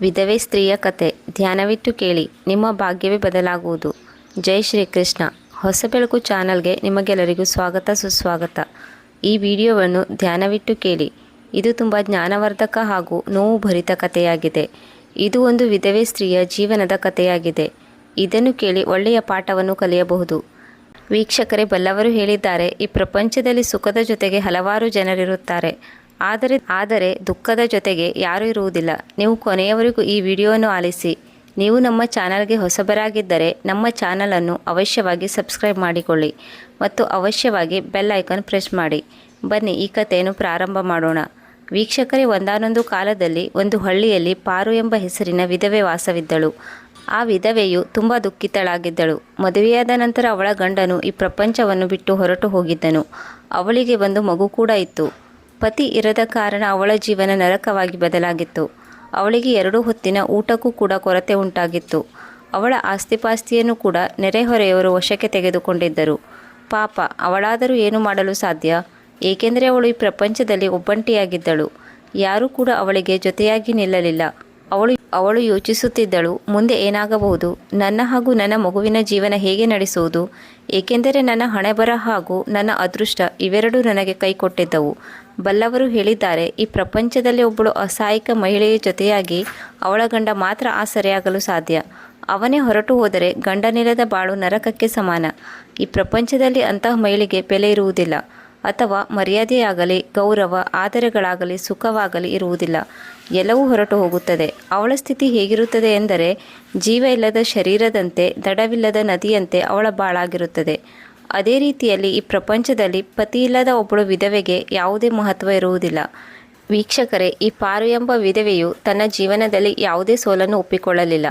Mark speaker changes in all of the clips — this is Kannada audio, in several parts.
Speaker 1: ವಿಧವೆ ಸ್ತ್ರೀಯ ಕತೆ. ಧ್ಯಾನವಿಟ್ಟು ಕೇಳಿ, ನಿಮ್ಮ ಭಾಗ್ಯವೇ ಬದಲಾಗುವುದು. ಜೈ ಶ್ರೀಕೃಷ್ಣ. ಹೊಸ ಬೆಳಕು ಚಾನಲ್ಗೆ ನಿಮಗೆಲ್ಲರಿಗೂ ಸ್ವಾಗತ ಸುಸ್ವಾಗತ. ಈ ವಿಡಿಯೋವನ್ನು ಧ್ಯಾನವಿಟ್ಟು ಕೇಳಿ, ಇದು ತುಂಬ ಜ್ಞಾನವರ್ಧಕ ಹಾಗೂ ನೋವು ಭರಿತ ಕಥೆಯಾಗಿದೆ. ಇದು ಒಂದು ವಿಧವೆ ಸ್ತ್ರೀಯ ಜೀವನದ ಕಥೆಯಾಗಿದೆ. ಇದನ್ನು ಕೇಳಿ ಒಳ್ಳೆಯ ಪಾಠವನ್ನು ಕಲಿಯಬಹುದು. ವೀಕ್ಷಕರೇ, ಬಲ್ಲವರು ಹೇಳಿದ್ದಾರೆ, ಈ ಪ್ರಪಂಚದಲ್ಲಿ ಸುಖದ ಜೊತೆಗೆ ಹಲವಾರು ಜನರಿರುತ್ತಾರೆ. ಆದರೆ ಆದರೆ ದುಃಖದ ಜೊತೆಗೆ ಯಾರೂ ಇರುವುದಿಲ್ಲ. ನೀವು ಕೊನೆಯವರೆಗೂ ಈ ವಿಡಿಯೋವನ್ನು ಆಲಿಸಿ. ನೀವು ನಮ್ಮ ಚಾನಲ್ಗೆ ಹೊಸಬರಾಗಿದ್ದರೆ ನಮ್ಮ ಚಾನಲನ್ನು ಅವಶ್ಯವಾಗಿ ಸಬ್ಸ್ಕ್ರೈಬ್ ಮಾಡಿಕೊಳ್ಳಿ ಮತ್ತು ಅವಶ್ಯವಾಗಿ ಬೆಲ್ ಐಕಾನ್ ಪ್ರೆಸ್ ಮಾಡಿ. ಬನ್ನಿ, ಈ ಕಥೆಯನ್ನು ಪ್ರಾರಂಭ ಮಾಡೋಣ. ವೀಕ್ಷಕರೇ, ಒಂದಾನೊಂದು ಕಾಲದಲ್ಲಿ ಒಂದು ಹಳ್ಳಿಯಲ್ಲಿ ಪಾರು ಎಂಬ ಹೆಸರಿನ ವಿಧವೆ ವಾಸವಿದ್ದಳು. ಆ ವಿಧವೆಯು ತುಂಬ ದುಃಖಿತಳಾಗಿದ್ದಳು. ಮದುವೆಯಾದ ನಂತರ ಅವಳ ಗಂಡನು ಈ ಪ್ರಪಂಚವನ್ನು ಬಿಟ್ಟು ಹೊರಟು ಹೋಗಿದ್ದನು. ಅವಳಿಗೆ ಒಂದು ಮಗು ಕೂಡ ಇತ್ತು. ಪತಿ ಇರದ ಕಾರಣ ಅವಳ ಜೀವನ ನರಕವಾಗಿ ಬದಲಾಗಿತ್ತು. ಅವಳಿಗೆ ಎರಡು ಹೊತ್ತಿನ ಊಟಕ್ಕೂ ಕೂಡ ಕೊರತೆ ಉಂಟಾಗಿತ್ತು. ಅವಳ ಆಸ್ತಿಪಾಸ್ತಿಯನ್ನು ಕೂಡ ನೆರೆಹೊರೆಯವರು ವಶಕ್ಕೆ ತೆಗೆದುಕೊಂಡಿದ್ದರು. ಪಾಪ, ಅವಳಾದರೂ ಏನು ಮಾಡಲು ಸಾಧ್ಯ? ಏಕೆಂದರೆ ಅವಳು ಈ ಪ್ರಪಂಚದಲ್ಲಿ ಒಬ್ಬಂಟಿಯಾಗಿದ್ದಳು. ಯಾರೂ ಕೂಡ ಅವಳಿಗೆ ಜೊತೆಯಾಗಿ ನಿಲ್ಲಲಿಲ್ಲ. ಅವಳು ಅವಳು ಯೋಚಿಸುತ್ತಿದ್ದಳು, ಮುಂದೆ ಏನಾಗಬಹುದು? ನನ್ನ ಹಾಗೂ ನನ್ನ ಮಗುವಿನ ಜೀವನ ಹೇಗೆ ನಡೆಸುವುದು? ಏಕೆಂದರೆ ನನ್ನ ಹಣೆಬರ ಹಾಗೂ ನನ್ನ ಅದೃಷ್ಟ ಇವೆರಡೂ ನನಗೆ ಕೈ ಕೊಟ್ಟಿದ್ದವು ಬಲ್ಲವರು ಹೇಳಿದ್ದಾರೆ, ಈ ಪ್ರಪಂಚದಲ್ಲಿ ಒಬ್ಬಳು ಅಸಹಾಯಕ ಮಹಿಳೆಯ ಜೊತೆಯಾಗಿ ಅವಳ ಗಂಡ ಮಾತ್ರ ಆಸರೆಯಾಗಲು ಸಾಧ್ಯ. ಅವನೇ ಹೊರಟು ಹೋದರೆ ಗಂಡನಿಲ್ಲದ ಬಾಳು ನರಕಕ್ಕೆ ಸಮಾನ. ಈ ಪ್ರಪಂಚದಲ್ಲಿ ಅಂತಹ ಮಹಿಳೆಗೆ ಬೆಲೆ ಇರುವುದಿಲ್ಲ. ಅಥವಾ ಮರ್ಯಾದೆಯಾಗಲಿ, ಗೌರವ, ಆದರಗಳಾಗಲಿ, ಸುಖವಾಗಲಿ ಇರುವುದಿಲ್ಲ. ಎಲ್ಲವೂ ಹೊರಟು ಹೋಗುತ್ತದೆ. ಅವಳ ಸ್ಥಿತಿ ಹೇಗಿರುತ್ತದೆ ಎಂದರೆ, ಜೀವ ಇಲ್ಲದ ಶರೀರದಂತೆ, ದಡವಿಲ್ಲದ ನದಿಯಂತೆ ಅವಳ ಬಾಳಾಗಿರುತ್ತದೆ. ಅದೇ ರೀತಿಯಲ್ಲಿ ಈ ಪ್ರಪಂಚದಲ್ಲಿ ಪತಿಯಿಲ್ಲದ ಒಬ್ಬಳು ವಿಧವೆಗೆ ಯಾವುದೇ ಮಹತ್ವ ಇರುವುದಿಲ್ಲ. ವೀಕ್ಷಕರೇ, ಈ ಪಾರು ಎಂಬ ವಿಧವೆಯು ತನ್ನ ಜೀವನದಲ್ಲಿ ಯಾವುದೇ ಸೋಲನ್ನು ಒಪ್ಪಿಕೊಳ್ಳಲಿಲ್ಲ.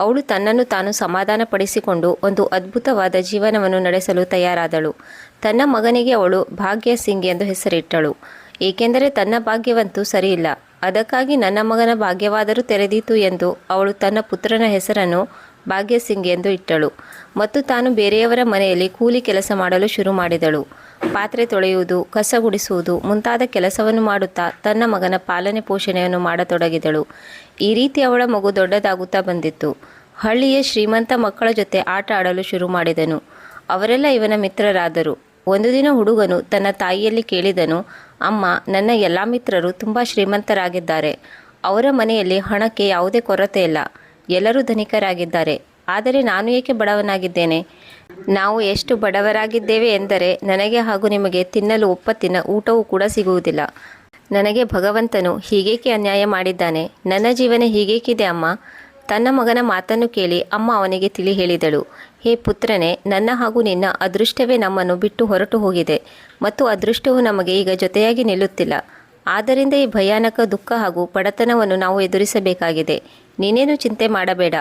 Speaker 1: ಅವಳು ತನ್ನನ್ನು ತಾನು ಸಮಾಧಾನಪಡಿಸಿಕೊಂಡು ಒಂದು ಅದ್ಭುತವಾದ ಜೀವನವನ್ನು ನಡೆಸಲು ತಯಾರಾದಳು. ತನ್ನ ಮಗನಿಗೆ ಅವಳು ಭಾಗ್ಯ ಸಿಂಗ್ ಎಂದು ಹೆಸರಿಟ್ಟಳು. ಏಕೆಂದರೆ ತನ್ನ ಭಾಗ್ಯವಂತೂ ಸರಿಯಿಲ್ಲ. ಅದಕ್ಕಾಗಿ ನನ್ನ ಮಗನ ಭಾಗ್ಯವಾದರೂ ತೆರೆದೀತು ಎಂದು ಅವಳು ತನ್ನ ಪುತ್ರನ ಹೆಸರನ್ನು ಭಾಗ್ಯ ಸಿಂಗ್ ಎಂದು ಇಟ್ಟಳು. ಮತ್ತು ತಾನು ಬೇರೆಯವರ ಮನೆಯಲ್ಲಿ ಕೂಲಿ ಕೆಲಸ ಮಾಡಲು ಶುರು ಮಾಡಿದಳು. ಪಾತ್ರೆ ತೊಳೆಯುವುದು, ಕಸ ಗುಡಿಸುವುದು, ಮುಂತಾದ ಕೆಲಸವನ್ನು ಮಾಡುತ್ತಾ ತನ್ನ ಮಗನ ಪಾಲನೆ ಪೋಷಣೆಯನ್ನು ಮಾಡತೊಡಗಿದಳು. ಈ ರೀತಿ ಅವಳ ಮಗು ದೊಡ್ಡದಾಗುತ್ತಾ ಬಂದಿತ್ತು. ಹಳ್ಳಿಯ ಶ್ರೀಮಂತ ಮಕ್ಕಳ ಜೊತೆ ಆಟ ಆಡಲು ಶುರು ಮಾಡಿದನು. ಅವರೆಲ್ಲ ಇವನ ಮಿತ್ರರಾದರು. ಒಂದು ದಿನ ಹುಡುಗನು ತನ್ನ ತಾಯಿಯಲ್ಲಿ ಕೇಳಿದನು, ಅಮ್ಮ, ನನ್ನ ಎಲ್ಲ ಮಿತ್ರರು ತುಂಬ ಶ್ರೀಮಂತರಾಗಿದ್ದಾರೆ. ಅವರ ಮನೆಯಲ್ಲಿ ಹಣಕ್ಕೆ ಯಾವುದೇ ಕೊರತೆ ಇಲ್ಲ. ಎಲ್ಲರೂ ಧನಿಕರಾಗಿದ್ದಾರೆ. ಆದರೆ ನಾನು ಏಕೆ ಬಡವನಾಗಿದ್ದೇನೆ? ನಾವು ಎಷ್ಟು ಬಡವರಾಗಿದ್ದೇವೆ ಎಂದರೆ ನನಗೆ ಹಾಗೂ ನಿಮಗೆ ತಿನ್ನಲು ಒಪ್ಪತ್ತಿನ ಊಟವೂ ಕೂಡ ಸಿಗುವುದಿಲ್ಲ. ನನಗೆ ಭಗವಂತನು ಹೀಗೇಕೆ ಅನ್ಯಾಯ ಮಾಡಿದ್ದಾನೆ? ನನ್ನ ಜೀವನ ಹೀಗೇಕಿದೆ ಅಮ್ಮ? ತನ್ನ ಮಗನ ಮಾತನ್ನು ಕೇಳಿ ಅಮ್ಮ ಅವನಿಗೆ ತಿಳಿ ಹೇಳಿದಳು. ಹೇ ಪುತ್ರನೇ, ನನ್ನ ಹಾಗೂ ನಿನ್ನ ಅದೃಷ್ಟವೇ ನಮ್ಮನ್ನು ಬಿಟ್ಟು ಹೊರಟು ಹೋಗಿದೆ ಮತ್ತು ಅದೃಷ್ಟವು ನಮಗೆ ಈಗ ಜೊತೆಯಾಗಿ ನಿಲ್ಲುತ್ತಿಲ್ಲ. ಆದ್ದರಿಂದ ಈ ಭಯಾನಕ ದುಃಖ ಹಾಗೂ ಬಡತನವನ್ನು ನಾವು ಎದುರಿಸಬೇಕಾಗಿದೆ. ನೀನೇನು ಚಿಂತೆ ಮಾಡಬೇಡ.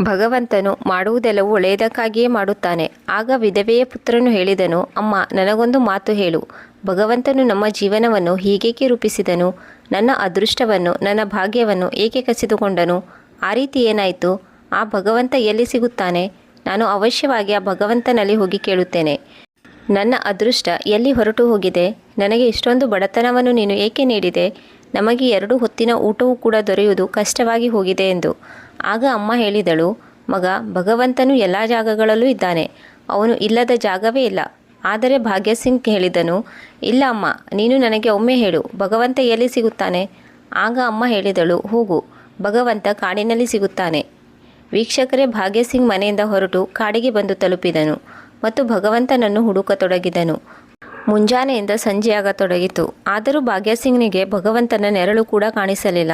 Speaker 1: ಭಗವಂತನು ಮಾಡುವುದೆಲ್ಲವೂ ಒಳ್ಳೆಯದಕ್ಕಾಗಿಯೇ ಮಾಡುತ್ತಾನೆ. ಆಗ ವಿಧವೆಯ ಪುತ್ರನು ಹೇಳಿದನು, ಅಮ್ಮ, ನನಗೊಂದು ಮಾತು ಹೇಳು. ಭಗವಂತನು ನಮ್ಮ ಜೀವನವನ್ನು ಹೀಗೇಕೆ ರೂಪಿಸಿದನು? ನನ್ನ ಅದೃಷ್ಟವನ್ನು, ನನ್ನ ಭಾಗ್ಯವನ್ನು ಏಕೆ ಕಸಿದುಕೊಂಡನು? ಆ ರೀತಿ ಏನಾಯಿತು? ಆ ಭಗವಂತ ಎಲ್ಲಿ ಸಿಗುತ್ತಾನೆ? ನಾನು ಅವಶ್ಯವಾಗಿ ಆ ಭಗವಂತನಲ್ಲಿ ಹೋಗಿ ಕೇಳುತ್ತೇನೆ. ನನ್ನ ಅದೃಷ್ಟ ಎಲ್ಲಿ ಹೊರಟು ಹೋಗಿದೆ? ನನಗೆ ಇಷ್ಟೊಂದು ಬಡತನವನ್ನು ನೀನು ಏಕೆ ನೀಡಿದೆ? ನಮಗೆ ಎರಡು ಹೊತ್ತಿನ ಊಟವೂ ಕೂಡ ದೊರೆಯುವುದು ಕಷ್ಟವಾಗಿ ಹೋಗಿದೆ ಎಂದು. ಆಗ ಅಮ್ಮ ಹೇಳಿದಳು, ಮಗ, ಭಗವಂತನು ಎಲ್ಲ ಜಾಗಗಳಲ್ಲೂ ಇದ್ದಾನೆ. ಅವನು ಇಲ್ಲದ ಜಾಗವೇ ಇಲ್ಲ. ಆದರೆ ಭಾಗ್ಯ ಸಿಂಗ್ ಹೇಳಿದನು, ಇಲ್ಲ ಅಮ್ಮ, ನೀನು ನನಗೆ ಒಮ್ಮೆ ಹೇಳು, ಭಗವಂತ ಎಲ್ಲಿ ಸಿಗುತ್ತಾನೆ? ಆಗ ಅಮ್ಮ ಹೇಳಿದಳು, ಹೋಗು, ಭಗವಂತ ಕಾಡಿನಲ್ಲಿ ಸಿಗುತ್ತಾನೆ. ವೀಕ್ಷಕರೇ ಭಾಗ್ಯ ಸಿಂಗ್ ಮನೆಯಿಂದ ಹೊರಟು ಕಾಡಿಗೆ ಬಂದು ತಲುಪಿದನು ಮತ್ತು ಭಗವಂತನನ್ನು ಹುಡುಕತೊಡಗಿದನು. ಮುಂಜಾನೆಯಿಂದ ಸಂಜೆಯಾಗತೊಡಗಿತು. ಆದರೂ ಭಾಗ್ಯಸಿಂಗ್ನಿಗೆ ಭಗವಂತನ ನೆರಳು ಕೂಡ ಕಾಣಿಸಲಿಲ್ಲ.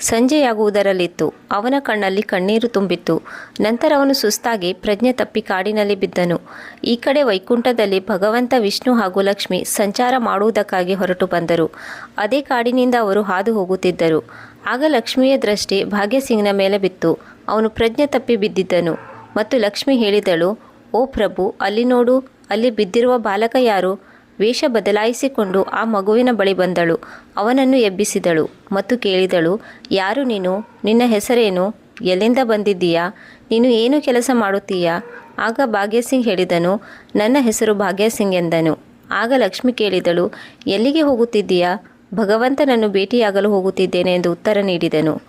Speaker 1: ಸಂಜೆಯಾಗುವುದರಲ್ಲಿತ್ತು. ಅವನ ಕಣ್ಣಲ್ಲಿ ಕಣ್ಣೀರು ತುಂಬಿತ್ತು. ನಂತರ ಅವನು ಸುಸ್ತಾಗಿ ಪ್ರಜ್ಞೆ ತಪ್ಪಿ ಕಾಡಿನಲ್ಲಿ ಬಿದ್ದನು. ಈ ಕಡೆ ವೈಕುಂಠದಲ್ಲಿ ಭಗವಂತ, ವಿಷ್ಣು ಹಾಗೂ ಲಕ್ಷ್ಮಿ ಸಂಚಾರ ಮಾಡುವುದಕ್ಕಾಗಿ ಹೊರಟು ಬಂದರು. ಅದೇ ಕಾಡಿನಿಂದ ಅವರು ಹಾದು ಹೋಗುತ್ತಿದ್ದರು. ಆಗ ಲಕ್ಷ್ಮಿಯ ದೃಷ್ಟಿ ಭಾಗ್ಯಸಿಂಗ್ನ ಮೇಲೆ ಬಿತ್ತು. ಅವನು ಪ್ರಜ್ಞೆ ತಪ್ಪಿ ಬಿದ್ದಿದ್ದನು. ಮತ್ತು ಲಕ್ಷ್ಮಿ ಹೇಳಿದಳು, ಓ ಪ್ರಭು, ಅಲ್ಲಿ ನೋಡು, ಅಲ್ಲಿ ಬಿದ್ದಿರುವ ಬಾಲಕ ಯಾರು? ವೇಷ ಬದಲಾಯಿಸಿಕೊಂಡು ಆ ಮಗುವಿನ ಬಳಿ ಬಂದಳು. ಅವನನ್ನು ಎಬ್ಬಿಸಿದಳು ಮತ್ತು ಕೇಳಿದಳು, ಯಾರು ನೀನು? ನಿನ್ನ ಹೆಸರೇನು? ಎಲ್ಲಿಂದ ಬಂದಿದ್ದೀಯಾ? ನೀನು ಏನು ಕೆಲಸ ಮಾಡುತ್ತೀಯಾ? ಆಗ ಭಾಗ್ಯಸಿಂಗ್ ಹೇಳಿದನು, ನನ್ನ ಹೆಸರು ಭಾಗ್ಯಸಿಂಗ್ ಎಂದನು. ಆಗ ಲಕ್ಷ್ಮಿ ಕೇಳಿದಳು, ಎಲ್ಲಿಗೆ ಹೋಗುತ್ತಿದ್ದೀಯಾ? ಭಗವಂತನನ್ನು ಭೇಟಿಯಾಗಲು ಹೋಗುತ್ತಿದ್ದೇನೆ ಎಂದು ಉತ್ತರ ನೀಡಿದನು.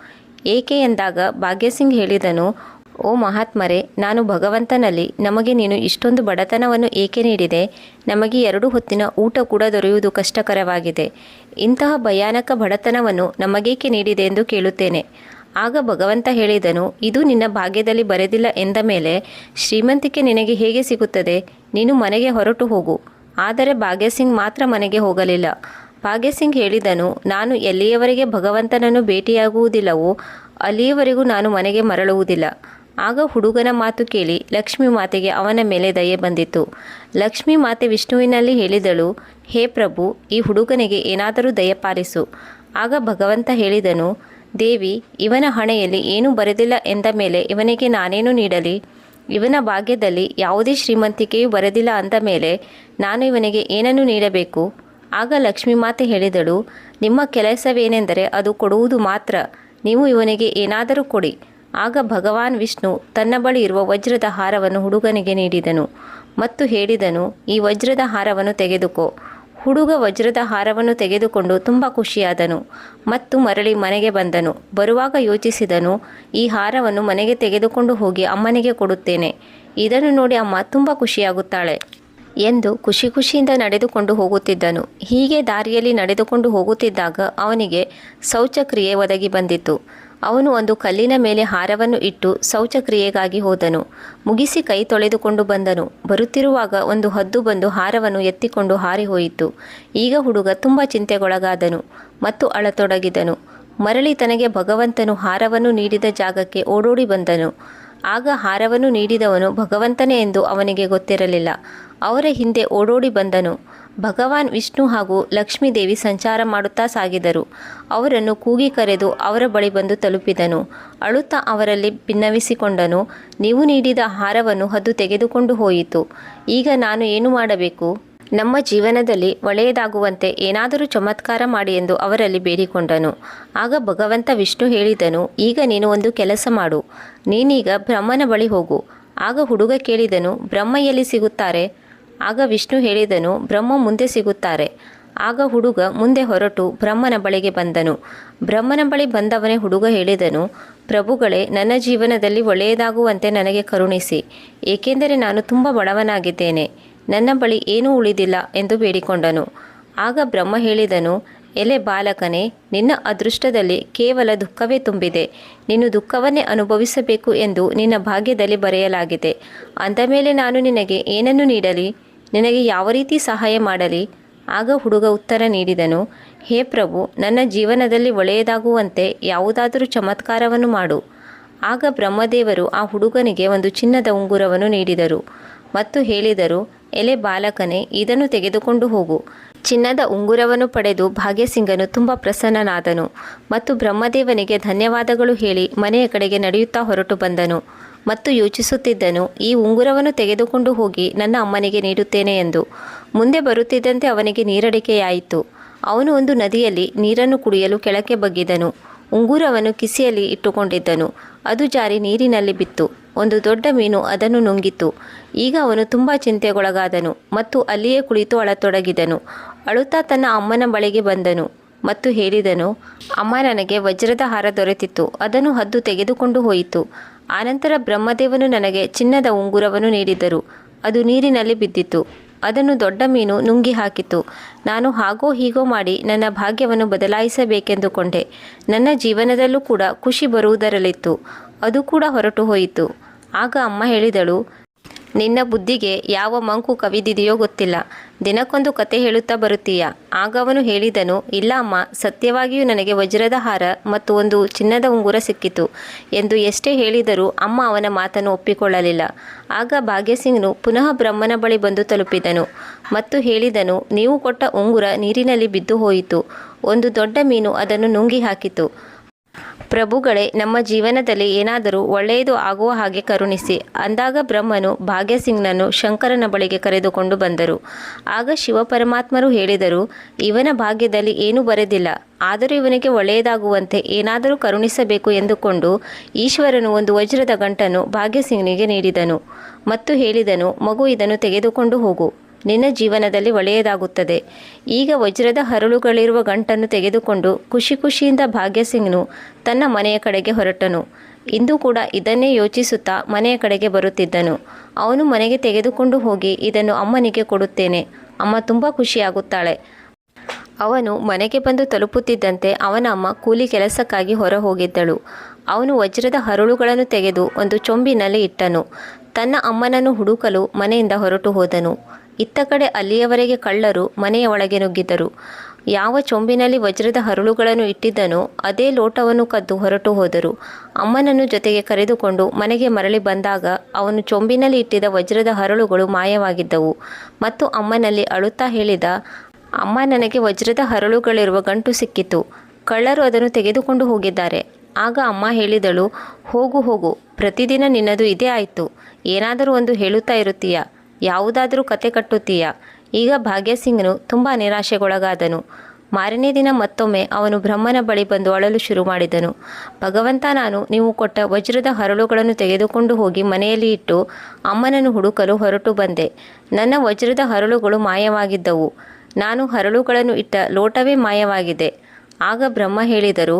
Speaker 1: ಏಕೆ? ಎಂದಾಗ ಭಾಗ್ಯಸಿಂಗ್ ಹೇಳಿದನು ಓ ಮಹಾತ್ಮರೇ, ನಾನು ಭಗವಂತನಲ್ಲಿ, ನಮಗೆ ನೀನು ಇಷ್ಟೊಂದು ಬಡತನವನ್ನು ಏಕೆ ನೀಡಿದೆ? ನಮಗೆ ಎರಡು ಹೊತ್ತಿನ ಊಟ ಕೂಡ ದೊರೆಯುವುದು ಕಷ್ಟಕರವಾಗಿದೆ. ಇಂತಹ ಭಯಾನಕ ಬಡತನವನ್ನು ನಮಗೇಕೆ ನೀಡಿದೆ ಎಂದು ಕೇಳುತ್ತೇನೆ. ಆಗ ಭಗವಂತ ಹೇಳಿದನು, ಇದು ನಿನ್ನ ಭಾಗ್ಯದಲ್ಲಿ ಬರೆದಿಲ್ಲ ಎಂದ ಮೇಲೆ, ಶ್ರೀಮಂತಿಕೆ ನಿನಗೆ ಹೇಗೆ ಸಿಗುತ್ತದೆ? ನೀನು ಮನೆಗೆ ಹೊರಟು ಹೋಗು. ಆದರೆ ಭಾಗ್ಯಸಿಂಗ್ ಮಾತ್ರ ಮನೆಗೆ ಹೋಗಲಿಲ್ಲ. ಭಾಗ್ಯಸಿಂಗ್ ಹೇಳಿದನು, ನಾನು ಎಲ್ಲಿಯವರೆಗೆ ಭಗವಂತನನ್ನು ಭೇಟಿಯಾಗುವುದಿಲ್ಲವೋ, ಅಲ್ಲಿಯವರೆಗೂ ನಾನು ಮನೆಗೆ ಮರಳುವುದಿಲ್ಲ. ಆಗ ಹುಡುಗನ ಮಾತು ಕೇಳಿ ಲಕ್ಷ್ಮೀ ಮಾತೆಗೆ ಅವನ ಮೇಲೆ ದಯೆ ಬಂದಿತು ಲಕ್ಷ್ಮೀ ಮಾತೆ ವಿಷ್ಣುವಿನಲ್ಲಿ ಹೇಳಿದಳು, ಹೇ ಪ್ರಭು, ಈ ಹುಡುಗನಿಗೆ ಏನಾದರೂ ದಯಪಾಲಿಸು ಆಗ ಭಗವಂತ ಹೇಳಿದನು, ದೇವಿ, ಇವನ ಹಣೆಯಲ್ಲಿ ಏನೂ ಬರೆದಿಲ್ಲ ಎಂದ ಮೇಲೆ ಇವನಿಗೆ ನಾನೇನು ನೀಡಲಿ? ಇವನ ಭಾಗ್ಯದಲ್ಲಿ ಯಾವುದೇ ಶ್ರೀಮಂತಿಕೆಯೂ ಬರೆದಿಲ್ಲ ಅಂದ ಮೇಲೆ ನಾನು ಇವನಿಗೆ ಏನನ್ನು ನೀಡಬೇಕು? ಆಗ ಲಕ್ಷ್ಮೀ ಮಾತೆ ಹೇಳಿದಳು, ನಿಮ್ಮ ಕೆಲಸವೇನೆಂದರೆ ಅದು ಕೊಡುವುದು ಮಾತ್ರ. ನೀವು ಇವನಿಗೆ ಏನಾದರೂ ಕೊಡಿ. ಆಗ ಭಗವಾನ್ ವಿಷ್ಣು ತನ್ನ ಬಳಿ ಇರುವ ವಜ್ರದ ಹಾರವನ್ನು ಹುಡುಗನಿಗೆ ನೀಡಿದನು ಮತ್ತು ಹೇಳಿದನು, ಈ ವಜ್ರದ ಹಾರವನ್ನು ತೆಗೆದುಕೋ. ಹುಡುಗ ವಜ್ರದ ಹಾರವನ್ನು ತೆಗೆದುಕೊಂಡು ತುಂಬ ಖುಷಿಯಾದನು ಮತ್ತು ಮರಳಿ ಮನೆಗೆ ಬಂದನು. ಬರುವಾಗ ಯೋಚಿಸಿದನು, ಈ ಹಾರವನ್ನು ಮನೆಗೆ ತೆಗೆದುಕೊಂಡು ಹೋಗಿ ಅಮ್ಮನಿಗೆ ಕೊಡುತ್ತೇನೆ. ಇದನ್ನು ನೋಡಿ ಅಮ್ಮ ತುಂಬ ಖುಷಿಯಾಗುತ್ತಾಳೆ. ಎಂದು ಖುಷಿ ಖುಷಿಯಿಂದ ನಡೆದುಕೊಂಡು ಹೋಗುತ್ತಿದ್ದನು. ಹೀಗೆ ದಾರಿಯಲ್ಲಿ ನಡೆದುಕೊಂಡು ಹೋಗುತ್ತಿದ್ದಾಗ ಅವನಿಗೆ ಶೌಚಕ್ರಿಯೆ ಒದಗಿ ಬಂದಿತು. ಅವನು ಒಂದು ಕಲ್ಲಿನ ಮೇಲೆ ಹಾರವನ್ನು ಇಟ್ಟು ಶೌಚಕ್ರಿಯೆಗಾಗಿ ಹೋದನು. ಮುಗಿಸಿ ಕೈ ತೊಳೆದುಕೊಂಡು ಬಂದನು. ಬರುತ್ತಿರುವಾಗ ಒಂದು ಹದ್ದು ಬಂದು ಹಾರವನ್ನು ಎತ್ತಿಕೊಂಡು ಹಾರಿ ಹೋಯಿತು. ಈಗ ಹುಡುಗ ತುಂಬ ಚಿಂತೆಗೊಳಗಾದನು ಮತ್ತು ಅಳತೊಡಗಿದನು. ಮರಳಿ ತನಗೆ ಭಗವಂತನು ಹಾರವನ್ನು ನೀಡಿದ ಜಾಗಕ್ಕೆ ಓಡೋಡಿ ಬಂದನು. ಆಗ ಹಾರವನ್ನು ನೀಡಿದವನು ಭಗವಂತನೇ ಎಂದು ಅವನಿಗೆ ಗೊತ್ತಿರಲಿಲ್ಲ. ಅವರ ಹಿಂದೆ ಓಡೋಡಿ ಬಂದನು. ಭಗವಾನ್ ವಿಷ್ಣು ಹಾಗೂ ಲಕ್ಷ್ಮೀದೇವಿ ಸಂಚಾರ ಮಾಡುತ್ತಾ ಸಾಗಿದರು. ಅವರನ್ನು ಕೂಗಿ ಕರೆದು ಅವರ ಬಳಿ ಬಂದು ತಲುಪಿದನು. ಅಳುತ್ತಾ ಅವರಲ್ಲಿ ಭಿನ್ನವಿಸಿಕೊಂಡನು. ನೀವು ನೀಡಿದ ಹಾರವನ್ನು ಹದ್ದು ತೆಗೆದುಕೊಂಡು ಹೋಯಿತು. ಈಗ ನಾನು ಏನು ಮಾಡಬೇಕು? ನಮ್ಮ ಜೀವನದಲ್ಲಿ ಒಳ್ಳೆಯದಾಗುವಂತೆ ಏನಾದರೂ ಚಮತ್ಕಾರ ಮಾಡಿ ಎಂದು ಅವರಲ್ಲಿ ಬೇಡಿಕೊಂಡನು. ಆಗ ಭಗವಂತ ವಿಷ್ಣು ಹೇಳಿದನು, ಈಗ ನೀನು ಒಂದು ಕೆಲಸ ಮಾಡು. ನೀನೀಗ ಬ್ರಹ್ಮನ ಬಳಿ ಹೋಗು. ಆಗ ಹುಡುಗ ಕೇಳಿದನು ಬ್ರಹ್ಮ ಎಲ್ಲಿ ಸಿಗುತ್ತಾರೆ? ಆಗ ವಿಷ್ಣು ಹೇಳಿದನು, ಬ್ರಹ್ಮ ಮುಂದೆ ಸಿಗುತ್ತಾರೆ. ಆಗ ಹುಡುಗ ಮುಂದೆ ಹೊರಟು ಬ್ರಹ್ಮನ ಬಳಿಗೆ ಬಂದನು. ಬ್ರಹ್ಮನ ಬಳಿ ಬಂದವನೇ ಹುಡುಗ ಹೇಳಿದನು, ಪ್ರಭುಗಳೇ, ನನ್ನ ಜೀವನದಲ್ಲಿ ಒಳ್ಳೆಯದಾಗುವಂತೆ ನನಗೆ ಕರುಣಿಸಿ, ಏಕೆಂದರೆ ನಾನು ತುಂಬ ಬಡವನಾಗಿದ್ದೇನೆ. ನನ್ನ ಬಳಿ ಏನೂ ಉಳಿದಿಲ್ಲ ಎಂದು ಬೇಡಿಕೊಂಡನು. ಆಗ ಬ್ರಹ್ಮ ಹೇಳಿದನು, ಎಲೆ ಬಾಲಕನೇ, ನಿನ್ನ ಅದೃಷ್ಟದಲ್ಲಿ ಕೇವಲ ದುಃಖವೇ ತುಂಬಿದೆ. ನೀನು ದುಃಖವನ್ನೇ ಅನುಭವಿಸಬೇಕು ಎಂದು ನಿನ್ನ ಭಾಗ್ಯದಲ್ಲಿ ಬರೆಯಲಾಗಿದೆ. ಅಂದ ಮೇಲೆ ನಾನು ನಿನಗೆ ಏನನ್ನು ನೀಡಲಿ? ನಿನಗೆ ಯಾವ ರೀತಿ ಸಹಾಯ ಮಾಡಲಿ? ಆಗ ಹುಡುಗ ಉತ್ತರ ನೀಡಿದನು, ಹೇ ಪ್ರಭು, ನನ್ನ ಜೀವನದಲ್ಲಿ ಒಳ್ಳೆಯದಾಗುವಂತೆ ಯಾವುದಾದರೂ ಚಮತ್ಕಾರವನ್ನು ಮಾಡು. ಆಗ ಬ್ರಹ್ಮದೇವರು ಆ ಹುಡುಗನಿಗೆ ಒಂದು ಚಿನ್ನದ ಉಂಗುರವನ್ನು ನೀಡಿದರು ಮತ್ತು ಹೇಳಿದರು, ಎಲೆ ಬಾಲಕನೇ, ಇದನ್ನು ತೆಗೆದುಕೊಂಡು ಹೋಗು. ಚಿನ್ನದ ಉಂಗುರವನ್ನು ಪಡೆದು ಭಾಗ್ಯಸಿಂಗನು ತುಂಬ ಪ್ರಸನ್ನನಾದನು ಮತ್ತು ಬ್ರಹ್ಮದೇವನಿಗೆ ಧನ್ಯವಾದಗಳು ಹೇಳಿ ಮನೆಯ ಕಡೆಗೆ ನಡೆಯುತ್ತಾ ಹೊರಟು ಬಂದನು. ಮತ್ತು ಯೋಚಿಸುತ್ತಿದ್ದನು, ಈ ಉಂಗುರವನ್ನು ತೆಗೆದುಕೊಂಡು ಹೋಗಿ ನನ್ನ ಅಮ್ಮನಿಗೆ ನೀಡುತ್ತೇನೆ ಎಂದು. ಮುಂದೆ ಬರುತ್ತಿದ್ದಂತೆ ಅವನಿಗೆ ನೀರಡಿಕೆಯಾಯಿತು. ಅವನು ಒಂದು ನದಿಯಲ್ಲಿ ನೀರನ್ನು ಕುಡಿಯಲು ಕೆಳಕ್ಕೆ ಬಗ್ಗಿದನು. ಉಂಗುರವನ್ನು ಕಿಸಿಯಲ್ಲಿ ಇಟ್ಟುಕೊಂಡಿದ್ದನು. ಅದು ಜಾರಿ ನೀರಿನಲ್ಲಿ ಬಿತ್ತು. ಒಂದು ದೊಡ್ಡ ಮೀನು ಅದನ್ನು ನುಂಗಿತು. ಈಗ ಅವನು ತುಂಬ ಚಿಂತೆಗೊಳಗಾದನು ಮತ್ತು ಅಲ್ಲಿಯೇ ಕುಳಿತು ಅಳತೊಡಗಿದನು. ಅಳುತ್ತಾ ತನ್ನ ಅಮ್ಮನ ಬಳಿಗೆ ಬಂದನು ಮತ್ತು ಹೇಳಿದನು, ಅಮ್ಮ, ನನಗೆ ವಜ್ರದ ಹಾರ ದೊರೆತಿತ್ತು. ಅದನ್ನು ಹದ್ದು ತೆಗೆದುಕೊಂಡು ಹೋಯಿತು. ಆನಂತರ ಬ್ರಹ್ಮದೇವನು ನನಗೆ ಚಿನ್ನದ ಉಂಗುರವನ್ನು ನೀಡಿದರು. ಅದು ನೀರಿನಲ್ಲಿ ಬಿದ್ದಿತು. ಅದನ್ನು ದೊಡ್ಡ ಮೀನು ನುಂಗಿ ಹಾಕಿತು. ನಾನು ಹಾಗೋ ಹೀಗೋ ಮಾಡಿ ನನ್ನ ಭಾಗ್ಯವನ್ನು ಬದಲಾಯಿಸಬೇಕೆಂದುಕೊಂಡೆ. ನನ್ನ ಜೀವನದಲ್ಲೂ ಕೂಡ ಖುಷಿ ಬರುವುದರಲ್ಲಿತ್ತು. ಅದು ಕೂಡ ಹೊರಟು ಹೋಯಿತು ಆಗ ಅಮ್ಮ ಹೇಳಿದಳು ನಿನ್ನ ಬುದ್ಧಿಗೆ ಯಾವ ಮಂಕು ಕವಿದಿದೆಯೋ ಗೊತ್ತಿಲ್ಲ. ದಿನಕ್ಕೊಂದು ಕತೆ ಹೇಳುತ್ತಾ ಬರುತ್ತೀಯ. ಆಗ ಅವನು ಹೇಳಿದನು, ಇಲ್ಲ ಅಮ್ಮ, ಸತ್ಯವಾಗಿಯೂ ನನಗೆ ವಜ್ರದ ಹಾರ ಮತ್ತು ಒಂದು ಚಿನ್ನದ ಉಂಗುರ ಸಿಕ್ಕಿತು ಎಂದು ಎಷ್ಟೇ ಹೇಳಿದರೂ ಅಮ್ಮ ಅವನ ಮಾತನ್ನು ಒಪ್ಪಿಕೊಳ್ಳಲಿಲ್ಲ. ಆಗ ಭಾಗ್ಯಸಿಂಗ್ನು ಪುನಃ ಬ್ರಹ್ಮನ ಬಳಿ ಬಂದು ತಲುಪಿದನು ಮತ್ತು ಹೇಳಿದನು, ನೀವು ಕೊಟ್ಟ ಉಂಗುರ ನೀರಿನಲ್ಲಿ ಬಿದ್ದು ಹೋಯಿತು. ಒಂದು ದೊಡ್ಡ ಮೀನು ಅದನ್ನು ನುಂಗಿ ಹಾಕಿತು. ಪ್ರಭುಗಳೇ, ನಮ್ಮ ಜೀವನದಲ್ಲಿ ಏನಾದರೂ ಒಳ್ಳೆಯದು ಆಗುವ ಹಾಗೆ ಕರುಣಿಸಿ. ಅಂದಾಗ ಬ್ರಹ್ಮನು ಭಾಗ್ಯಸಿಂಗ್ನನ್ನು ಶಂಕರನ ಬಳಿಗೆ ಕರೆದುಕೊಂಡು ಬಂದರು. ಆಗ ಶಿವಪರಮಾತ್ಮರು ಹೇಳಿದರು, ಇವನ ಭಾಗ್ಯದಲ್ಲಿ ಏನೂ ಬರೆದಿಲ್ಲ. ಆದರೂ ಇವನಿಗೆ ಒಳ್ಳೆಯದಾಗುವಂತೆ ಏನಾದರೂ ಕರುಣಿಸಬೇಕು ಎಂದುಕೊಂಡು ಈಶ್ವರನು ಒಂದು ವಜ್ರದ ಗಂಟನ್ನು ಭಾಗ್ಯಸಿಂಗ್ನಿಗೆ ನೀಡಿದನು. ಮತ್ತು ಹೇಳಿದನು, ಮಗು, ಇದನ್ನು ತೆಗೆದುಕೊಂಡು ಹೋಗು. ನಿನ್ನ ಜೀವನದಲ್ಲಿ ಒಳ್ಳೆಯದಾಗುತ್ತದೆ. ಈಗ ವಜ್ರದ ಹರಳುಗಳಿರುವ ಗಂಟನ್ನು ತೆಗೆದುಕೊಂಡು ಖುಷಿ ಖುಷಿಯಿಂದ ಭಾಗ್ಯಸಿಂಗ್ನು ತನ್ನ ಮನೆಯ ಕಡೆಗೆ ಹೊರಟನು. ಇಂದು ಕೂಡ ಇದನ್ನೇ ಯೋಚಿಸುತ್ತಾ ಮನೆಯ ಕಡೆಗೆ ಬರುತ್ತಿದ್ದನು. ಅವನು ಮನೆಗೆ ತೆಗೆದುಕೊಂಡು ಹೋಗಿ ಇದನ್ನು ಅಮ್ಮನಿಗೆ ಕೊಡುತ್ತೇನೆ. ಅಮ್ಮ ತುಂಬ ಖುಷಿಯಾಗುತ್ತಾಳೆ. ಅವನು ಮನೆಗೆ ಬಂದು ತಲುಪುತ್ತಿದ್ದಂತೆ ಅವನ ಅಮ್ಮ ಕೂಲಿ ಕೆಲಸಕ್ಕಾಗಿ ಹೊರ ಹೋಗಿದ್ದಳು ಅವನು ವಜ್ರದ ಹರಳುಗಳನ್ನು ತೆಗೆದು ಒಂದು ಚೊಂಬಿನಲ್ಲಿ ಇಟ್ಟನು. ತನ್ನ ಅಮ್ಮನನ್ನು ಹುಡುಕಲು ಮನೆಯಿಂದ ಹೊರಟು ಹೋದನು. ಇತ್ತ ಕಡೆ ಅಲ್ಲಿಯವರೆಗೆ ಕಳ್ಳರು ಮನೆಯ ಒಳಗೆ ನುಗ್ಗಿದರು. ಯಾವ ಚೊಂಬಿನಲ್ಲಿ ವಜ್ರದ ಹರಳುಗಳನ್ನು ಇಟ್ಟಿದ್ದನೋ ಅದೇ ಲೋಟವನ್ನು ಕದ್ದು ಹೊರಟು ಹೋದರು. ಅಮ್ಮನನ್ನು ಜೊತೆಗೆ ಕರೆದುಕೊಂಡು ಮನೆಗೆ ಮರಳಿ ಬಂದಾಗ ಅವನು ಚೊಂಬಿನಲ್ಲಿ ಇಟ್ಟಿದ್ದ ವಜ್ರದ ಹರಳುಗಳು ಮಾಯವಾಗಿದ್ದವು ಮತ್ತು ಅಮ್ಮನಲ್ಲಿ ಅಳುತ್ತಾ ಹೇಳಿದ, ಅಮ್ಮ, ನನಗೆ ವಜ್ರದ ಹರಳುಗಳಿರುವ ಗಂಟು ಸಿಕ್ಕಿತು. ಕಳ್ಳರು ಅದನ್ನು ತೆಗೆದುಕೊಂಡು ಹೋಗಿದ್ದಾರೆ. ಆಗ ಅಮ್ಮ ಹೇಳಿದಳು, ಹೋಗು ಹೋಗು, ಪ್ರತಿದಿನ ನಿನ್ನದು ಇದೇ ಆಯಿತು. ಏನಾದರೂ ಒಂದು ಹೇಳುತ್ತಾ ಇರುತ್ತೀಯ? ಯಾವುದಾದರೂ ಕತೆ ಕಟ್ಟುತ್ತೀಯ? ಈಗ ಭಾಗ್ಯಸಿಂಗ್ನು ತುಂಬ ನಿರಾಶೆಗೊಳಗಾದನು. ಮಾರನೇ ದಿನ ಮತ್ತೊಮ್ಮೆ ಅವನು ಬ್ರಹ್ಮನ ಬಳಿ ಬಂದು ಅಳಲು ಶುರು ಮಾಡಿದನು. ಭಗವಂತ ನಾನು, ನೀವು ಕೊಟ್ಟ ವಜ್ರದ ಹರಳುಗಳನ್ನು ತೆಗೆದುಕೊಂಡು ಹೋಗಿ ಮನೆಯಲ್ಲಿ ಇಟ್ಟು ಅಮ್ಮನನ್ನು ಹುಡುಕಲು ಹೊರಟು ಬಂದೆ. ನನ್ನ ವಜ್ರದ ಹರಳುಗಳು ಮಾಯವಾಗಿದ್ದವು. ನಾನು ಹರಳುಗಳನ್ನು ಇಟ್ಟ ಲೋಟವೇ ಮಾಯವಾಗಿದೆ. ಆಗ ಬ್ರಹ್ಮ ಹೇಳಿದರು,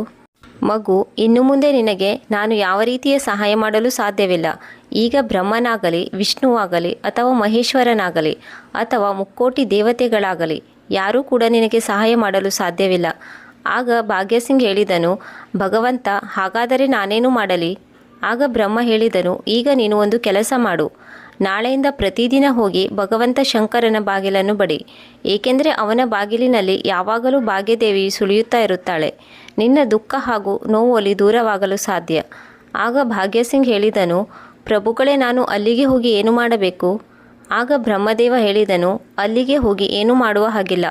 Speaker 1: ಮಗು, ಇನ್ನು ಮುಂದೆ ನಿನಗೆ ನಾನು ಯಾವ ರೀತಿಯ ಸಹಾಯ ಮಾಡಲು ಸಾಧ್ಯವಿಲ್ಲ. ಈಗ ಬ್ರಹ್ಮನಾಗಲಿ, ವಿಷ್ಣುವಾಗಲಿ ಅಥವಾ ಮಹೇಶ್ವರನಾಗಲಿ ಅಥವಾ ಮುಕ್ಕೋಟಿ ದೇವತೆಗಳಾಗಲಿ, ಯಾರೂ ಕೂಡ ನಿನಗೆ ಸಹಾಯ ಮಾಡಲು ಸಾಧ್ಯವಿಲ್ಲ. ಆಗ ಭಾಗ್ಯಸಿಂಗ್ ಹೇಳಿದನು, ಭಗವಂತ, ಹಾಗಾದರೆ ನಾನೇನು ಮಾಡಲಿ? ಆಗ ಬ್ರಹ್ಮ ಹೇಳಿದನು, ಈಗ ನೀನು ಒಂದು ಕೆಲಸ ಮಾಡು. ನಾಳೆಯಿಂದ ಪ್ರತಿದಿನ ಹೋಗಿ ಭಗವಂತ ಶಂಕರನ ಬಾಗಿಲನ್ನು ಬಡಿ. ಏಕೆಂದರೆ ಅವನ ಬಾಗಿಲಿನಲ್ಲಿ ಯಾವಾಗಲೂ ಭಾಗ್ಯದೇವಿ ಸುಳಿಯುತ್ತಾ ಇರುತ್ತಾಳೆ. ನಿನ್ನ ದುಃಖ ಹಾಗೂ ನೋವು ಅಲ್ಲಿ ದೂರವಾಗಲು ಸಾಧ್ಯ. ಆಗ ಭಾಗ್ಯಸಿಂಗ್ ಹೇಳಿದನು ಪ್ರಭುಗಳೇ, ನಾನು ಅಲ್ಲಿಗೆ ಹೋಗಿ ಏನು ಮಾಡಬೇಕು? ಆಗ ಬ್ರಹ್ಮದೇವ ಹೇಳಿದನು, ಅಲ್ಲಿಗೆ ಹೋಗಿ ಏನು ಮಾಡುವ ಹಾಗಿಲ್ಲ.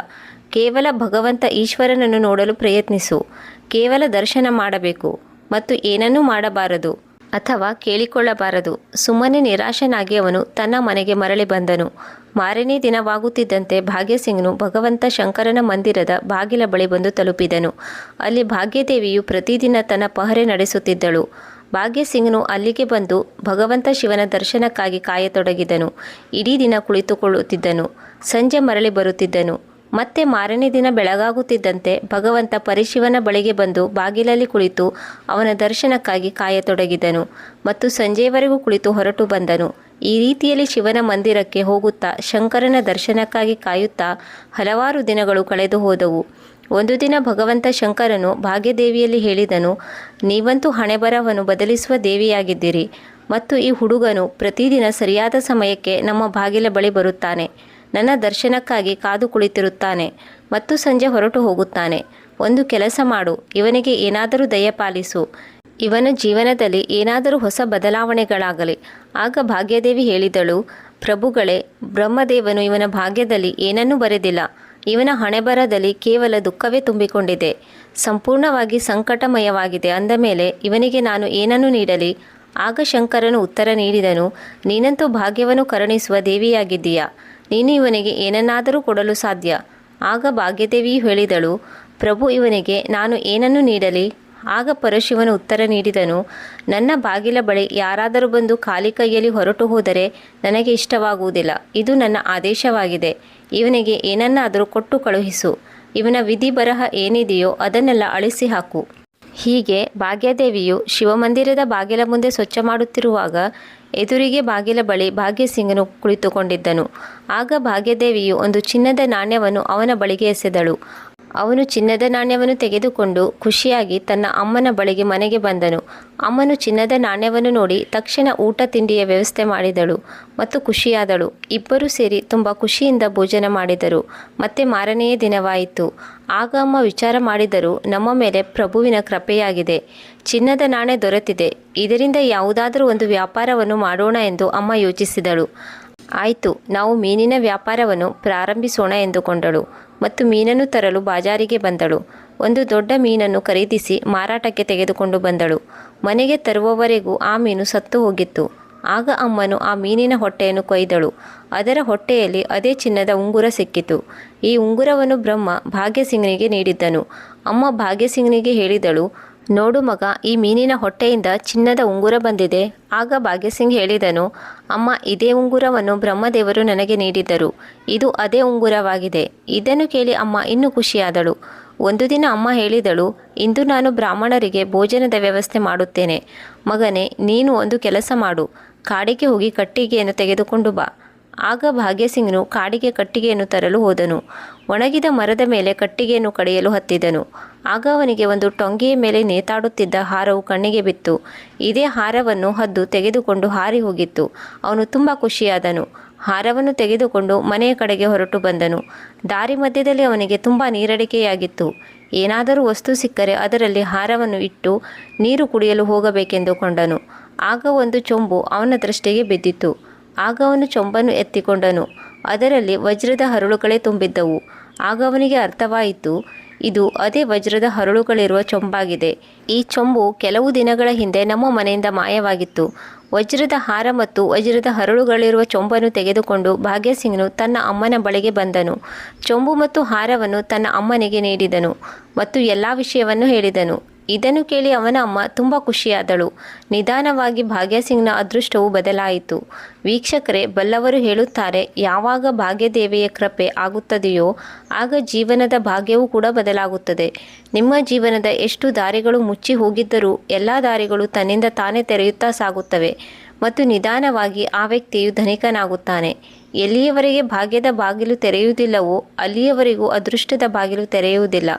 Speaker 1: ಕೇವಲ ಭಗವಂತ ಈಶ್ವರನನ್ನು ನೋಡಲು ಪ್ರಯತ್ನಿಸು. ಕೇವಲ ದರ್ಶನ ಮಾಡಬೇಕು ಮತ್ತು ಏನನ್ನೂ ಮಾಡಬಾರದು ಅಥವಾ ಕೇಳಿಕೊಳ್ಳಬಾರದು. ಸುಮ್ಮನೆ ನಿರಾಶನಾಗಿ ಅವನು ತನ್ನ ಮನೆಗೆ ಮರಳಿ ಬಂದನು. ಮಾರನೇ ದಿನವಾಗುತ್ತಿದ್ದಂತೆ ಭಾಗ್ಯಸಿಂಗ್ನು ಭಗವಂತ ಶಂಕರನ ಮಂದಿರದ ಬಾಗಿಲ ಬಳಿ ಬಂದು ತಲುಪಿದನು. ಅಲ್ಲಿ ಭಾಗ್ಯದೇವಿಯು ಪ್ರತಿದಿನ ತನ್ನ ಪಹರೆ ನಡೆಸುತ್ತಿದ್ದಳು. ಭಾಗ್ಯಸಿಂಗ್ನು ಅಲ್ಲಿಗೆ ಬಂದು ಭಗವಂತ ಶಿವನ ದರ್ಶನಕ್ಕಾಗಿ ಕಾಯತೊಡಗಿದನು. ಇಡೀ ದಿನ ಕುಳಿತುಕೊಳ್ಳುತ್ತಿದ್ದನು. ಸಂಜೆ ಮರಳಿ ಬರುತ್ತಿದ್ದನು. ಮತ್ತೆ ಮಾರನೇ ದಿನ ಬೆಳಗಾಗುತ್ತಿದ್ದಂತೆ ಭಗವಂತ ಪರಿಶಿವನ ಬಳಿಗೆ ಬಂದು ಬಾಗಿಲಲ್ಲಿ ಕುಳಿತು ಅವನ ದರ್ಶನಕ್ಕಾಗಿ ಕಾಯತೊಡಗಿದನು ಮತ್ತು ಸಂಜೆಯವರೆಗೂ ಕುಳಿತು ಹೊರಟು ಬಂದನು. ಈ ರೀತಿಯಲ್ಲಿ ಶಿವನ ಮಂದಿರಕ್ಕೆ ಹೋಗುತ್ತಾ ಶಂಕರನ ದರ್ಶನಕ್ಕಾಗಿ ಕಾಯುತ್ತಾ ಹಲವಾರು ದಿನಗಳು ಕಳೆದು ಹೋದವು ಒಂದು ದಿನ ಭಗವಂತ ಶಂಕರನು ಭಾಗ್ಯದೇವಿಯಲ್ಲಿ ಹೇಳಿದನು, ನೀವಂತೂ ಹಣೆಬರವನ್ನು ಬದಲಿಸುವ ದೇವಿಯಾಗಿದ್ದೀರಿ ಮತ್ತು ಈ ಹುಡುಗನು ಪ್ರತಿದಿನ ಸರಿಯಾದ ಸಮಯಕ್ಕೆ ನಮ್ಮ ಬಾಗಿಲ ಬಳಿ ಬರುತ್ತಾನೆ. ನನ್ನ ದರ್ಶನಕ್ಕಾಗಿ ಕಾದು ಕುಳಿತಿರುತ್ತಾನೆ ಮತ್ತು ಸಂಜೆ ಹೊರಟು ಹೋಗುತ್ತಾನೆ. ಒಂದು ಕೆಲಸ ಮಾಡು, ಇವನಿಗೆ ಏನಾದರೂ ದಯಪಾಲಿಸು ಇವನ ಜೀವನದಲ್ಲಿ ಏನಾದರೂ ಹೊಸ ಬದಲಾವಣೆಗಳಾಗಲಿ ಆಗ ಭಾಗ್ಯದೇವಿ ಹೇಳಿದಳು, ಪ್ರಭುಗಳೇ, ಬ್ರಹ್ಮದೇವನು ಇವನ ಭಾಗ್ಯದಲ್ಲಿ ಏನನ್ನೂ ಬರೆದಿಲ್ಲ. ಇವನ ಹಣೆಬರದಲ್ಲಿ ಕೇವಲ ದುಃಖವೇ ತುಂಬಿಕೊಂಡಿದೆ. ಸಂಪೂರ್ಣವಾಗಿ ಸಂಕಟಮಯವಾಗಿದೆ. ಅಂದ ಮೇಲೆ, ಇವನಿಗೆ ನಾನು ಏನನ್ನು ನೀಡಲಿ? ಆಗ ಶಂಕರನು ಉತ್ತರ ನೀಡಿದನು, ನೀನಂತೂ ಭಾಗ್ಯವನ್ನು ಕರುಣಿಸುವ ದೇವಿಯಾಗಿದ್ದೀಯಾ? ನೀನು ಇವನಿಗೆ ಏನನ್ನಾದರೂ ಕೊಡಲು ಸಾಧ್ಯ? ಆಗ ಭಾಗ್ಯದೇವಿ ಹೇಳಿದಳು, ಪ್ರಭು ಇವನಿಗೆ ನಾನು ಏನನ್ನು ನೀಡಲಿ? ಆಗ ಪರಶಿವನು ಉತ್ತರ ನೀಡಿದನು, ನನ್ನ ಬಾಗಿಲ ಬಳಿ ಯಾರಾದರೂ ಬಂದು ಖಾಲಿ ಕೈಯಲ್ಲಿ ಹೊರಟು ಹೋದರೆ ನನಗೆ ಇಷ್ಟವಾಗುವುದಿಲ್ಲ. ಇದು ನನ್ನ ಆದೇಶವಾಗಿದೆ. ಇವನಿಗೆ ಏನನ್ನಾದರೂ ಕೊಟ್ಟು ಕಳುಹಿಸು. ಇವನ ವಿಧಿ ಬರಹ ಏನಿದೆಯೋ ಅದನ್ನೆಲ್ಲ ಅಳಿಸಿ ಹಾಕು. ಹೀಗೆ ಭಾಗ್ಯದೇವಿಯು ಶಿವಮಂದಿರದ ಬಾಗಿಲ ಮುಂದೆ ಸ್ವಚ್ಛ ಮಾಡುತ್ತಿರುವಾಗ ಎದುರಿಗೆ ಬಾಗಿಲ ಬಳಿ ಭಾಗ್ಯಸಿಂಗನು ಕುಳಿತುಕೊಂಡಿದ್ದನು. ಆಗ ಭಾಗ್ಯದೇವಿಯು ಒಂದು ಚಿನ್ನದ ನಾಣ್ಯವನ್ನು ಅವನ ಬಳಿಗೆ ಎಸೆದಳು. ಅವನು ಚಿನ್ನದ ನಾಣ್ಯವನ್ನು ತೆಗೆದುಕೊಂಡು ಖುಷಿಯಾಗಿ ತನ್ನ ಅಮ್ಮನ ಬಳಿಗೆ ಮನೆಗೆ ಬಂದನು. ಅಮ್ಮನು ಚಿನ್ನದ ನಾಣ್ಯವನ್ನು ನೋಡಿ ತಕ್ಷಣ ಊಟ ತಿಂಡಿಯ ವ್ಯವಸ್ಥೆ ಮಾಡಿದಳು ಮತ್ತು ಖುಷಿಯಾದಳು. ಇಬ್ಬರೂ ಸೇರಿ ತುಂಬ ಖುಷಿಯಿಂದ ಭೋಜನ ಮಾಡಿದರು. ಮತ್ತೆ ಮಾರನೆಯ ದಿನವಾಯಿತು. ಆಗ ಅಮ್ಮ ವಿಚಾರ ಮಾಡಿದರು, ನಮ್ಮ ಮೇಲೆ ಪ್ರಭುವಿನ ಕೃಪೆಯಾಗಿದೆ. ಚಿನ್ನದ ನಾಣ್ಯ ದೊರೆತಿದೆ. ಇದರಿಂದ ಯಾವುದಾದರೂ ಒಂದು ವ್ಯಾಪಾರವನ್ನು ಮಾಡೋಣ ಎಂದು ಅಮ್ಮ ಯೋಚಿಸಿದಳು. ಆಯಿತು, ನಾವು ಮೀನಿನ ವ್ಯಾಪಾರವನ್ನು ಪ್ರಾರಂಭಿಸೋಣ ಎಂದುಕೊಂಡಳು. ಮತ್ತು ಮೀನನ್ನು ತರಲು ಬಾಜಾರಿಗೆ ಬಂದಳು. ಒಂದು ದೊಡ್ಡ ಮೀನನ್ನು ಖರೀದಿಸಿ ಮಾರಾಟಕ್ಕೆ ತೆಗೆದುಕೊಂಡು ಬಂದಳು. ಮನೆಗೆ ತರುವವರೆಗೂ ಆ ಮೀನು ಸತ್ತು ಹೋಗಿತ್ತು. ಆಗ ಅಮ್ಮನು ಆ ಮೀನಿನ ಹೊಟ್ಟೆಯನ್ನು ಕೊಯ್ದಳು. ಅದರ ಹೊಟ್ಟೆಯಲ್ಲಿ ಅದೇ ಚಿನ್ನದ ಉಂಗುರ ಸಿಕ್ಕಿತು. ಈ ಉಂಗುರವನ್ನು ಬ್ರಹ್ಮ ಭಾಗ್ಯಸಿಂಗ್ನಿಗೆ ನೀಡಿದ್ದನು. ಅಮ್ಮ ಭಾಗ್ಯಸಿಂಗ್ನಿಗೆ ಹೇಳಿದಳು ನೋಡು ಮಗ, ಈ ಮೀನಿನ ಹೊಟ್ಟೆಯಿಂದ ಚಿನ್ನದ ಉಂಗುರ ಬಂದಿದೆ. ಆಗ ಭಾಗ್ಯಸಿಂಗ್ ಹೇಳಿದನು, ಅಮ್ಮ, ಇದೇ ಉಂಗುರವನ್ನು ಬ್ರಹ್ಮದೇವರು ನನಗೆ ನೀಡಿದ್ದರು. ಇದು ಅದೇ ಉಂಗುರವಾಗಿದೆ. ಇದನ್ನು ಕೇಳಿ ಅಮ್ಮ ಇನ್ನೂ ಖುಷಿಯಾದಳು. ಒಂದು ದಿನ ಅಮ್ಮ ಹೇಳಿದಳು, ಇಂದು ನಾನು ಬ್ರಾಹ್ಮಣರಿಗೆ ಭೋಜನದ ವ್ಯವಸ್ಥೆ ಮಾಡುತ್ತೇನೆ. ಮಗನೇ, ನೀನು ಒಂದು ಕೆಲಸ ಮಾಡು. ಕಾಡಿಗೆ ಹೋಗಿ ಕಟ್ಟಿಗೆಯನ್ನು ತೆಗೆದುಕೊಂಡು ಬಾ. ಆಗ ಭಾಗ್ಯಸಿಂಗ್ನು ಕಾಡಿಗೆ ಕಟ್ಟಿಗೆಯನ್ನು ತರಲು ಹೋದನು. ಒಣಗಿದ ಮರದ ಮೇಲೆ ಕಟ್ಟಿಗೆಯನ್ನು ಕಡಿಯಲು ಹತ್ತಿದನು. ಆಗ ಅವನಿಗೆ ಒಂದು ಟೊಂಗೆಯ ಮೇಲೆ ನೇತಾಡುತ್ತಿದ್ದ ಹಾರವು ಕಣ್ಣಿಗೆ ಬಿತ್ತು. ಇದೇ ಹಾರವನ್ನು ಹದ್ದು ತೆಗೆದುಕೊಂಡು ಹಾರಿ ಹೋಗಿತ್ತು. ಅವನು ತುಂಬ ಖುಷಿಯಾದನು. ಹಾರವನ್ನು ತೆಗೆದುಕೊಂಡು ಮನೆಯ ಕಡೆಗೆ ಹೊರಟು ಬಂದನು. ದಾರಿ ಮಧ್ಯದಲ್ಲಿ ಅವನಿಗೆ ತುಂಬ ನೀರಡಿಕೆಯಾಗಿತ್ತು. ಏನಾದರೂ ವಸ್ತು ಸಿಕ್ಕರೆ ಅದರಲ್ಲಿ ಹಾರವನ್ನು ಇಟ್ಟು ನೀರು ಕುಡಿಯಲು ಹೋಗಬೇಕೆಂದುಕೊಂಡನು ಆಗ ಒಂದು ಚೊಂಬು ಅವನ ದೃಷ್ಟಿಗೆ ಬಿದ್ದಿತು ಆಗ ಅವನು ಚೊಂಬನ್ನು ಎತ್ತಿಕೊಂಡನು. ಅದರಲ್ಲಿ ವಜ್ರದ ಹರಳುಗಳೇ ತುಂಬಿದ್ದವು. ಆಗ ಅವನಿಗೆ ಅರ್ಥವಾಯಿತು ಇದು ಅದೇ ವಜ್ರದ ಹರಳುಗಳಿರುವ ಚೊಂಬಾಗಿದೆ. ಈ ಚೊಂಬು ಕೆಲವು ದಿನಗಳ ಹಿಂದೆ ನಮ್ಮ ಮನೆಯಿಂದ ಮಾಯವಾಗಿತ್ತು. ವಜ್ರದ ಹಾರ ಮತ್ತು ವಜ್ರದ ಹರಳುಗಳಿರುವ ಚೊಂಬನ್ನು ತೆಗೆದುಕೊಂಡು ಭಾಗ್ಯಸಿಂಗ್ನು ತನ್ನ ಅಮ್ಮನ ಬಳಿಗೆ ಬಂದನು. ಚೊಂಬು ಮತ್ತು ಹಾರವನ್ನು ತನ್ನ ಅಮ್ಮನಿಗೆ ನೀಡಿದನು ಮತ್ತು ಎಲ್ಲ ವಿಷಯವನ್ನು ಹೇಳಿದನು. ಇದನ್ನು ಕೇಳಿ ಅವನ ಅಮ್ಮ ತುಂಬ ಖುಷಿಯಾದಳು. ನಿಧಾನವಾಗಿ ಭಾಗ್ಯಸಿಂಗ್ನ ಅದೃಷ್ಟವು ಬದಲಾಯಿತು. ವೀಕ್ಷಕರೇ, ಬಲ್ಲವರು ಹೇಳುತ್ತಾರೆ, ಯಾವಾಗ ಭಾಗ್ಯದೇವಿಯ ಕೃಪೆ ಆಗುತ್ತದೆಯೋ, ಆಗ ಜೀವನದ ಭಾಗ್ಯವೂ ಕೂಡ ಬದಲಾಗುತ್ತದೆ. ನಿಮ್ಮ ಜೀವನದ ಎಷ್ಟು ದಾರಿಗಳು ಮುಚ್ಚಿ ಹೋಗಿದ್ದರೂ, ಎಲ್ಲ ದಾರಿಗಳು ತನ್ನಿಂದ ತಾನೇ ತೆರೆಯುತ್ತಾ ಸಾಗುತ್ತವೆ ಮತ್ತು ನಿಧಾನವಾಗಿ ಆ ವ್ಯಕ್ತಿಯು ಧನಿಕನಾಗುತ್ತಾನೆ. ಎಲ್ಲಿಯವರೆಗೆ ಭಾಗ್ಯದ ಬಾಗಿಲು ತೆರೆಯುವುದಿಲ್ಲವೋ, ಅಲ್ಲಿಯವರೆಗೂ ಅದೃಷ್ಟದ ಬಾಗಿಲು ತೆರೆಯುವುದಿಲ್ಲ.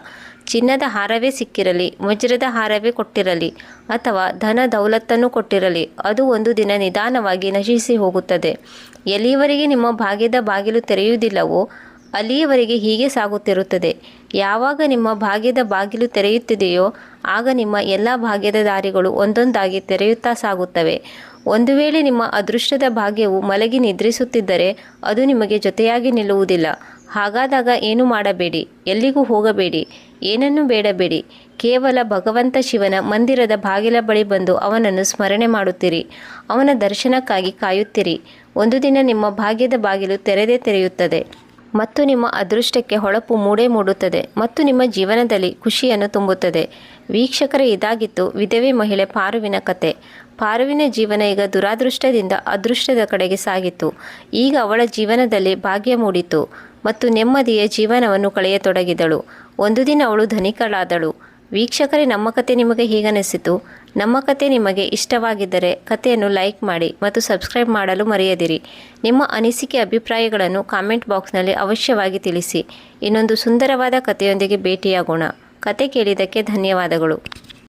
Speaker 1: ಚಿನ್ನದ ಹಾರವೇ ಸಿಕ್ಕಿರಲಿ, ವಜ್ರದ ಹಾರವೇ ಕೊಟ್ಟಿರಲಿ, ಅಥವಾ ಧನ ದೌಲತ್ತನ್ನು ಕೊಟ್ಟಿರಲಿ, ಅದು ಒಂದು ದಿನ ನಿಧಾನವಾಗಿ ನಶಿಸಿ ಹೋಗುತ್ತದೆ. ಎಲ್ಲಿಯವರೆಗೆ ನಿಮ್ಮ ಭಾಗ್ಯದ ಬಾಗಿಲು ತೆರೆಯುವುದಿಲ್ಲವೋ, ಅಲ್ಲಿಯವರೆಗೆ ಹೀಗೆ ಸಾಗುತ್ತಿರುತ್ತದೆ. ಯಾವಾಗ ನಿಮ್ಮ ಭಾಗ್ಯದ ಬಾಗಿಲು ತೆರೆಯುತ್ತಿದೆಯೋ, ಆಗ ನಿಮ್ಮ ಎಲ್ಲ ಭಾಗ್ಯದ ದಾರಿಗಳು ಒಂದೊಂದಾಗಿ ತೆರೆಯುತ್ತಾ ಸಾಗುತ್ತವೆ. ಒಂದು ವೇಳೆ ನಿಮ್ಮ ಅದೃಷ್ಟದ ಭಾಗ್ಯವು ಮಲಗಿ ನಿದ್ರಿಸುತ್ತಿದ್ದರೆ, ಅದು ನಿಮಗೆ ಜೊತೆಯಾಗಿ ನಿಲ್ಲುವುದಿಲ್ಲ. ಹಾಗಾದಾಗ ಏನು ಮಾಡಬೇಡಿ? ಎಲ್ಲಿಗೂ ಹೋಗಬೇಡಿ. ಏನನ್ನೂ ಬೇಡಬೇಡಿ. ಕೇವಲ ಭಗವಂತ ಶಿವನ ಮಂದಿರದ ಬಾಗಿಲ ಬಳಿ ಬಂದು ಅವನನ್ನು ಸ್ಮರಣೆ ಮಾಡುತ್ತೀರಿ. ಅವನ ದರ್ಶನಕ್ಕಾಗಿ ಕಾಯುತ್ತೀರಿ. ಒಂದು ದಿನ ನಿಮ್ಮ ಭಾಗ್ಯದ ಬಾಗಿಲು ತೆರೆದೇ ತೆರೆಯುತ್ತದೆ. ಮತ್ತು ನಿಮ್ಮ ಅದೃಷ್ಟಕ್ಕೆ ಹೊಳಪು ಮೂಡೇ ಮೂಡುತ್ತದೆ. ಮತ್ತು ನಿಮ್ಮ ಜೀವನದಲ್ಲಿ ಖುಷಿಯನ್ನು ತುಂಬುತ್ತದೆ. ವೀಕ್ಷಕರ, ಇದಾಗಿತ್ತು ವಿಧವೆ ಮಹಿಳೆ ಪಾರುವಿನ ಕತೆ. ಪಾರುವಿನ ಜೀವನ ಈಗ ದುರಾದೃಷ್ಟದಿಂದ ಅದೃಷ್ಟದ ಕಡೆಗೆ ಸಾಗಿತ್ತು. ಈಗ ಅವಳ ಜೀವನದಲ್ಲಿ ಭಾಗ್ಯ ಮೂಡಿತು. ಮತ್ತು ನೆಮ್ಮದಿಯ ಜೀವನವನ್ನು ಕಳೆಯತೊಡಗಿದಳು. ಒಂದು ದಿನ ಅವಳು ಧನಿಕಳಾದಳು. ವೀಕ್ಷಕರೇ, ನಮ್ಮ ಕತೆ ನಿಮಗೆ ಹೀಗನಿಸಿತು ನಮ್ಮ ಕತೆ ನಿಮಗೆ ಇಷ್ಟವಾಗಿದ್ದರೆ ಕಥೆಯನ್ನು ಲೈಕ್ ಮಾಡಿ ಮತ್ತು ಸಬ್ಸ್ಕ್ರೈಬ್ ಮಾಡಲು ಮರೆಯದಿರಿ. ನಿಮ್ಮ ಅನಿಸಿಕೆ ಅಭಿಪ್ರಾಯಗಳನ್ನು ಕಾಮೆಂಟ್ ಬಾಕ್ಸ್ನಲ್ಲಿ ಅವಶ್ಯವಾಗಿ ತಿಳಿಸಿ. ಇನ್ನೊಂದು ಸುಂದರವಾದ ಕಥೆಯೊಂದಿಗೆ ಭೇಟಿಯಾಗೋಣ. ಕತೆ ಕೇಳಿದ್ದಕ್ಕೆ ಧನ್ಯವಾದಗಳು.